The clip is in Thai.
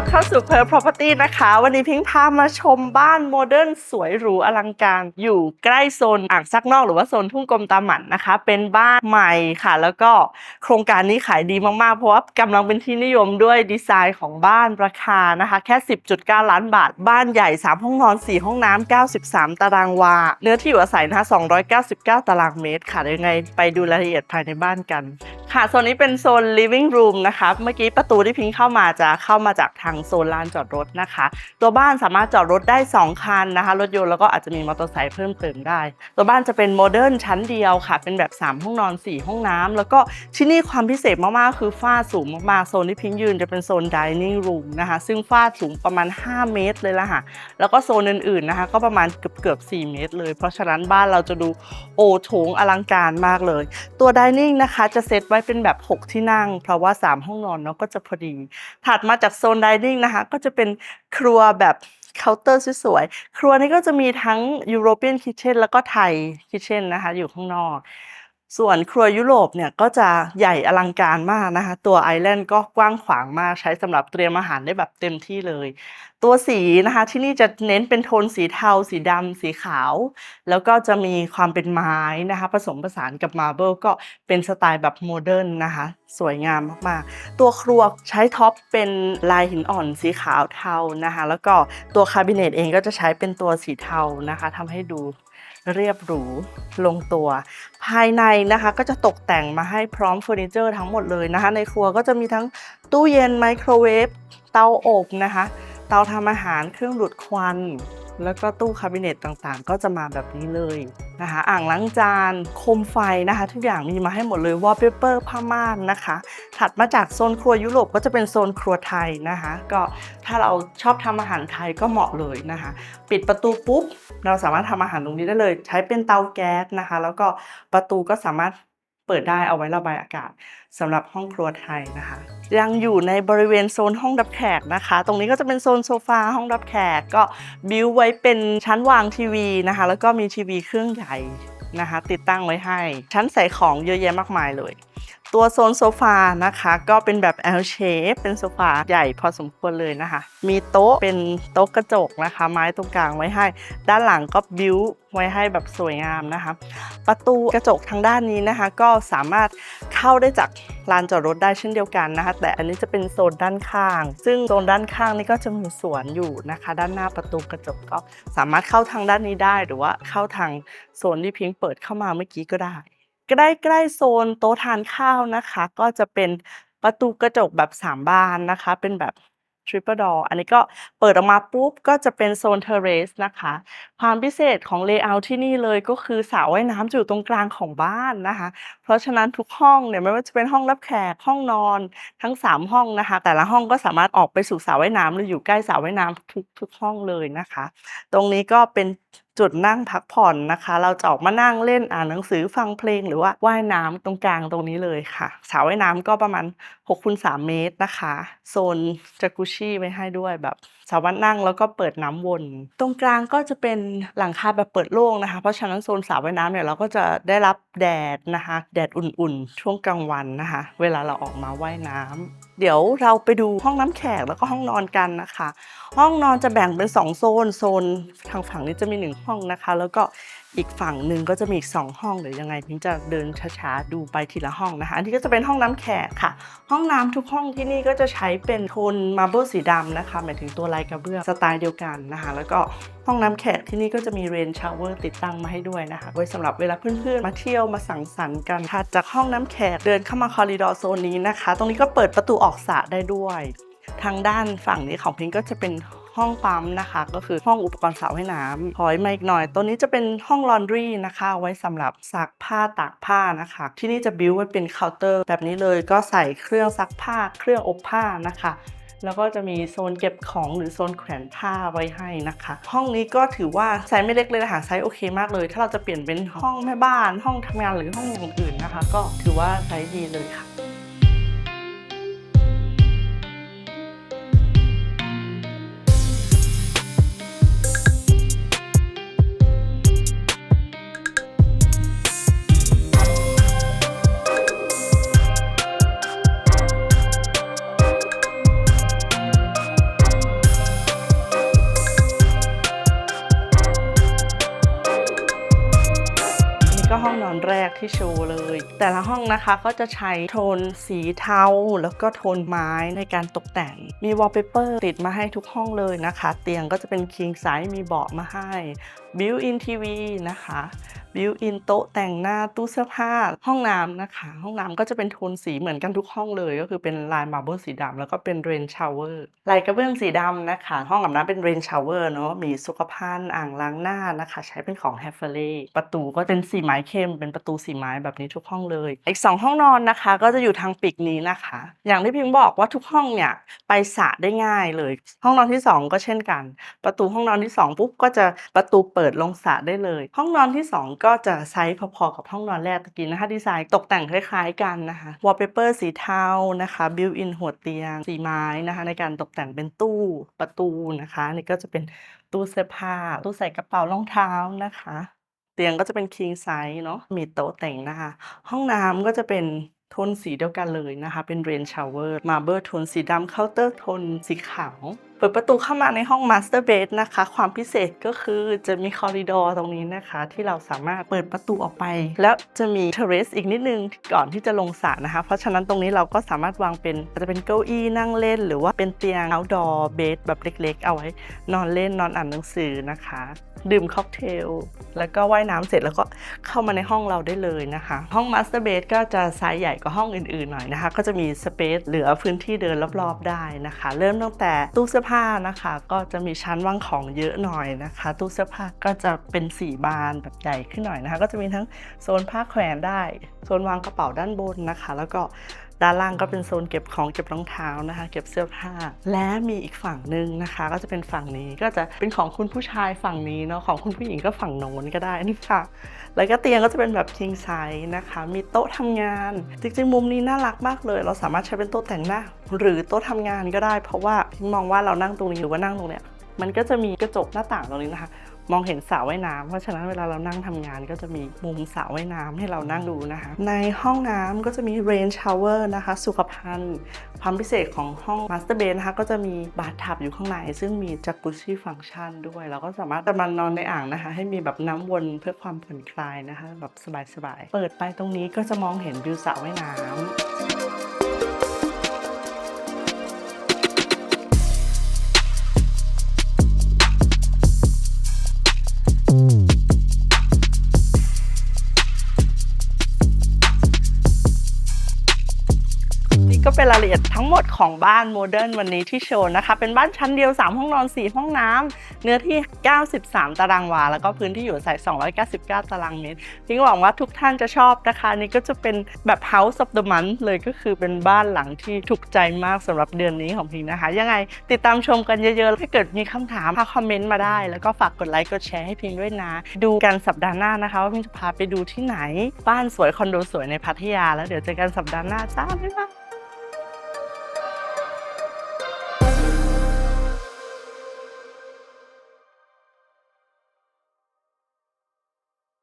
ับเข้าสู่ Pearl Property นะคะ วันนี้พิงพามาชมบ้านโมเดิร์นสวยหรูอลังการ อยู่ใกล้โซนอ่างซักนอกหรือว่าโซนทุ่งกรมตาหมันนะคะ เป็นบ้านใหม่ค่ะ แล้วก็โครงการนี้ขายดีมาก ๆ เพราะว่ากำลังเป็นที่นิยมด้วยดีไซน์ของบ้านราคานะคะ แค่ 10.9 ล้านบาท บ้านใหญ่ 3 ห้องนอน 4 ห้องน้ำ93 ตารางวา เนื้อที่อยู่อาศัยนะคะ299 ตารางเมตร ค่ะยวยังไงไปดูรายละเอียดภายในบ้านกัน ค่ะโซนนี้เป็นโซน living room นะคะเมื่อกี้ประตูที่พิงเข้ามาจะเข้ามาจากทางโซนลานจอดรถนะคะ ตัวบ้านสามารถจอดรถได้ 2 คันนะคะ รถยนต์แล้วก็อาจจะมีมอเตอร์ไซค์เพิ่มเติมได้ ตัวบ้านจะเป็นโมเดิร์นชั้นเดียวค่ะ เป็นแบบ 3 ห้องนอน 4 ห้องน้ำแล้วก็ที่นี่ความพิเศษมากๆ คือฝ้าสูงมากๆ โซนที่พิงยืนจะเป็นโซน dining room นะคะ ซึ่งฝ้าสูงประมาณ 5 เมตรเลยละค่ะ แล้วก็โซนอื่นๆนะคะ ก็ประมาณเกือบเกือบๆ4เมตร เลย เพราะฉะนั้นบ้านเราจะดูโอโถงอลังการมากเลย ตัว dining นะคะจะเซตไว้เป็นแบบ 6 ที่นั่ง เพราะว่า 3 ห้องนอนเนาะก็จะพอดี ถัดมาจากโซนดิดิงนะคะก็จะเป็นครัวแบบเคาน์เตอร์สวยๆ ครัวนี้ก็จะมีทั้งยุโรเปียนคิทเช่นแล้วก็ไทยคิทเช่นนะคะอยู่ข้างนอก ส่วนครัวยุโรปเนี่ยก็จะใหญ่อลังการมากนะคะ ตัวไอแลนด์ก็กว้างขวางมากใช้สำหรับเตรียมอาหารได้แบบเต็มที่เลย ตัวสีนะคะที่นี่จะเน้นเป็นโทนสีเทา สีดำสีขาว แล้วก็จะมีความเป็นไม้นะคะ ผสมผสานกับมาร์เบิลก็เป็นสไตล์แบบโมเดิร์นนะคะ สวยงามมากๆ ตัวครัวใช้ท็อปเป็นลายหินอ่อนสีขาวเทานะคะ แล้วก็ตัวคาบิเนตเองก็จะใช้เป็นตัวสีเทานะคะทำให้ดูเรียบหรูลงตัว ภายในนะคะก็จะตกแต่งมาให้พร้อมเฟอร์นิเจอร์ทั้งหมดเลยนะคะ ในครัวก็จะมีทั้งตู้เย็นไมโครเวฟเตาอบนะคะ เตาทำอาหารเครื่องดูดควัน แล้วก็ตู้คาบิเนตต่างๆ ก็จะมาแบบนี้เลยนะคะ อ่างล้างจานโคมไฟนะคะ ทุกอย่างมีมาให้หมดเลยวอลเปเปอร์ผ้าม่านนะคะ ถัดมาจากโซนครัวยุโรปก็จะเป็นโซนครัวไทยนะคะ ก็ถ้าเราชอบทำอาหารไทยก็เหมาะเลยนะคะ ปิดประตูปุ๊บ เราสามารถทำอาหารตรงนี้ได้เลย ใช้เป็นเตาแก๊สนะคะ แล้วก็ประตูก็สามารถเปิดได้เอาไว้ระบายอากาศสำหรับห้องครัวไทยนะคะ ยังอยู่ในบริเวณโซนห้องรับแขกนะคะ ตรงนี้ก็จะเป็นโซนโซฟาห้องรับแขกก็บิวไว้เป็นชั้นวางทีวีนะคะ แล้วก็มีทีวีเครื่องใหญ่นะคะ ติดตั้งไว้ให้ ชั้นใส่ของเยอะแยะมากมายเลย ตัวโซนโซฟานะคะ ก็เป็นแบบ L shape เป็นโซฟาใหญ่พอสมควรเลยนะคะ มีโต๊ะเป็นโต๊ะกระจกนะคะ ไม้ตรงกลางไว้ให้ ด้านหลังก็บิวไว้ให้แบบสวยงามนะคะ ประตูกระจกทางด้านนี้นะคะ ก็สามารถเข้าได้จากลานจอดรถได้เช่นเดียวกันนะคะ แต่อันนี้จะเป็นโซนด้านข้าง ซึ่งโซนด้านข้างนี่ก็จะมีสวนอยู่นะคะ ด้านหน้าประตูกระจกก็สามารถเข้าทางด้านนี้ได้ หรือว่าเข้าทางโซนที่พิงเปิดเข้ามาเมื่อกี้ก็ได้ ใกล้ๆโซนโต๊ะทานข้าวนะคะ ก็จะเป็นประตูกระจกแบบ3บานนะคะ เป็นแบบ Triple Door อันนี้ก็เปิดออกมาปุ๊บก็จะเป็นโซน Terrace นะคะ ความพิเศษของ Layout ที่นี่เลยก็คือสระว่ายน้ำอยู่ตรงกลางของบ้านนะคะ เพราะฉะนั้นทุกห้องเนี่ยไม่ว่าจะเป็นห้องรับแขกห้องนอนทั้ง 3 ห้องนะคะ แต่ละห้องก็สามารถออกไปสู่สระว่ายน้ำหรืออยู่ใกล้สระว่ายน้ำทุกทุกห้องเลยนะคะ ตรงนี้ก็เป็นจุดนั่งพักผ่อนนะคะ เราจะออกมานั่งเล่นอ่านหนังสือฟังเพลงหรือว่าว่ายน้ำตรงกลางตรงนี้เลยค่ะสาว่ายน้ำก็ประมาณ6คูณ3เมตรนะคะ โซนจักรุชี่ไว้ให้ด้วยแบบ สามารถนั่งแล้วก็เปิดน้ำวน ตรงกลางก็จะเป็นหลังคาแบบเปิดโล่งนะคะ เพราะฉะนั้นโซนสระว่ายน้ำเนี่ยเราก็จะได้รับแดดนะคะ แดดอุ่นๆ ช่วงกลางวันนะคะ เวลาเราออกมาว่ายน้ำเดี๋ยวเราไปดูห้องน้ำแขกแล้วก็ห้องนอนกันนะคะ ห้องนอนจะแบ่งเป็น 2 โซน โซนทางฝั่งนี้จะมี 1 ห้องนะคะ แล้วก็อีกฝั่งหนึ่งก็จะมีอีก 2 ห้องหรือยังไงพิงจะเดินช้าๆดูไปทีละห้องนะคะ อันนี้ก็จะเป็นห้องน้ำแขกค่ะ ห้องน้ำทุกห้องที่นี่ก็จะใช้เป็นโทนมาร์เบิลสีดำนะคะ หมายถึงตัวลายกระเบื้องสไตล์เดียวกันนะคะแล้วก็ห้องน้ำแขกที่นี่ก็จะมีเรนชาวเวอร์ติดตั้งมาให้ด้วยนะคะ ไว้สำหรับเวลาเพื่อนๆ มาเที่ยวมาสังสรรค์กันถัดจากห้องน้ำแขกเดินเข้ามาคอริดอร์โซนนี้นะคะ ตรงนี้ก็เปิดประตูออกสระได้ด้วย ทางด้านฝั่งนี้ของพิงก็จะเป็นห้องปั๊มนะคะ ก็คือห้องอุปกรณ์สระว่ายน้ำถอยมาอีกหน่อยตัวนี้จะเป็นห้องลอนดรีนะคะ ไว้สำหรับซักผ้าตากผ้านะคะ ที่นี่จะบิวไว้เป็นเคาน์เตอร์แบบนี้เลยก็ใส่เครื่องซักผ้าเครื่องอบผ้านะคะ แล้วก็จะมีโซนเก็บของหรือโซนแขวนผ้าไว้ให้นะคะ ห้องนี้ก็ถือว่าไซส์ไม่เล็กเลยนะคะไซส์โอเคมากเลย ถ้าเราจะเปลี่ยนเป็นห้องแม่บ้าน ห้องทำงานหรือห้องอย่างอื่นนะคะ ก็ถือว่าไซส์ดีเลยค่ะ ที่โชว์เลย แต่ละห้องนะคะก็จะใช้โทนสีเทา แล้วก็โทนไม้ในการตกแต่ง มีวอลเปเปอร์ติดมาให้ทุกห้องเลยนะคะ เตียงก็จะเป็น king size มีเบาะมาให้ built-in TV นะคะ built-in โต๊ะแต่งหน้าตู้เสื้อผ้าห้องน้ำนะคะ ห้องน้ำก็จะเป็นโทนสีเหมือนกันทุกห้องเลยก็คือเป็นลายมาร์เบิลสีดำแล้วก็เป็นเรนชาวเวอร์ลายกระเบื้องสีดำนะคะ ห้องอาบน้ำเป็นเรนชาวเวอร์เนาะมีสุขภัณฑ์อ่างล้างหน้านะคะ ใช้เป็นของ h a f f e r l y ประตูก็เป็นสีไม้เข้ม เป็นประตูสีไม้แบบนี้ทุกห้องเลย อีก 2 ห้องนอนนะคะ ก็จะอยู่ทางปีกนี้นะคะ อย่างที่พิมพ์บอกว่าทุกห้องเนี่ยไปสระได้ง่ายเลย ห้องนอนที่ 2 ก็เช่นกัน ประตูห้องนอนที่2ปุ๊บก็จะประตูเปิดลงสระได้เลย ห้องนอนที่ 2ก็จะไซส์พอๆกับห้องนอนแรกตะกี้นะคะดีไซน์ตกแต่งคล้ายๆกันนะคะวอลเปเปอร์สีเทานะคะบิวอินหัวเตียง สีไม้นะคะในการตกแต่งเป็นตู้ประตูนะคะนี่ก็จะเป็นตู้เสื้อผ้าตู้ใส่กระเป๋ารองเท้านะคะ เตียงก็จะเป็น king size เนาะมีโต๊ะแต่งหน้าห้องน้ำก็จะเป็นโทนสีเดียวกันเลยนะคะ เป็น rain shower marble โทนสีดำเคาน์เตอร์โทนสีขาว เปิดประตูเข้ามาในห้อง master bed นะคะ ความพิเศษก็คือจะมีคอริดอร์ตรงนี้นะคะ ที่เราสามารถเปิดประตูออกไป แล้วจะมี terrace อีกนิดนึงก่อนที่จะลงสระนะคะ เพราะฉะนั้นตรงนี้เราก็สามารถวางเป็นอาจจะเป็นเก้าอี้นั่งเล่น หรือว่าเป็นเตียง outdoor bed แบบเล็กๆ เอาไว้ นอนเล่นนอนอ่านหนังสือนะคะ ดื่มค็อกเทล แล้วก็ว่ายน้ำเสร็จแล้วก็เข้ามาในห้องเราได้เลยนะคะ ห้อง Master Bed ก็จะไซส์ใหญ่กว่าห้องอื่นๆหน่อยนะคะ ก็จะมีสเปซเหลือพื้นที่เดินรอบๆได้นะคะ เริ่มตั้งแต่ตู้เสื้อผ้านะคะ ก็จะมีชั้นวางของเยอะหน่อยนะคะ ตู้เสื้อผ้าก็จะเป็นสี่บานแบบใหญ่ขึ้นหน่อยนะคะ ก็จะมีทั้งโซนผ้าแขวนได้ โซนวางกระเป๋าด้านบนนะคะ แล้วก็ ด้านล่างก็เป็นโซนเก็บของเก็บรองเท้านะคะ เก็บเสื้อผ้า และมีอีกฝั่งหนึ่งนะคะ ก็จะเป็นฝั่งนี้ก็จะเป็นของคุณผู้ชายฝั่งนี้เนาะของคุณผู้หญิงก็ฝั่งโน้นก็ได้นี่ค่ะ แล้วก็เตียงก็จะเป็นแบบ king size นะคะ มีโต๊ะทำงาน จริงๆมุมนี้น่ารักมากเลย เราสามารถใช้เป็นโต๊ะแต่งหน้า หรือโต๊ะทำงานก็ได้ เพราะว่าพิมมองว่าเรานั่งตรงนี้หรือว่านั่งตรงเนี้ยมันก็จะมีกระจกหน้าต่างตรงนี้นะคะ มองเห็นสระว่ายน้ำเพราะฉะนั้นเวลาเรานั่งทำงานก็จะมีมุมสระว่ายน้ำให้เรานั่งดูนะคะ ในห้องน้ำก็จะมี rain shower นะคะ สุขภัณฑ์ ความพิเศษของห้อง master bed นะคะ ก็จะมีบาร์ทับอยู่ข้างใน ซึ่งมีจัก u ุ i ฟังก์ชันด้วย เราก็สามารถจะมานอนในอ่างนะคะ ให้มีแบบน้ำวนเพื่อความผ่อนคลายนะคะ แบบสบายๆ เปิดไปตรงนี้ก็จะมองเห็นวิวสระว่ายน้ำ ของบ้านโมเดิร์นวันนี้ที่โชว์นะคะ เป็นบ้านชั้นเดียว 3 ห้องนอน 4 ห้องน้ำเนื้อที่ 93 ตารางวา แล้วก็พื้นที่อยู่อาศัย299 ตารางเมตรพิงหวังว่าทุกท่านจะชอบนะคะนี่ก็จะเป็นแบบ House of the Month เลยก็คือเป็นบ้านหลังที่ถูกใจมากสำหรับเดือนนี้ของพิงนะคะ ยังไงติดตามชมกันเยอะๆถ้าเกิดมีคำถามพาคอมเมนต์มาได้ แล้วก็ฝากกดไลค์กดแชร์ให้พิงด้วยนะ ดูกันสัปดาห์หน้านะคะว่าพิงจะพาไปดูที่ไหน บ้านสวยคอนโดสวยในพัทยา แล้วเดี๋ยวเจอกันสัปดาห์หน้าจ้าบ๊ายบาย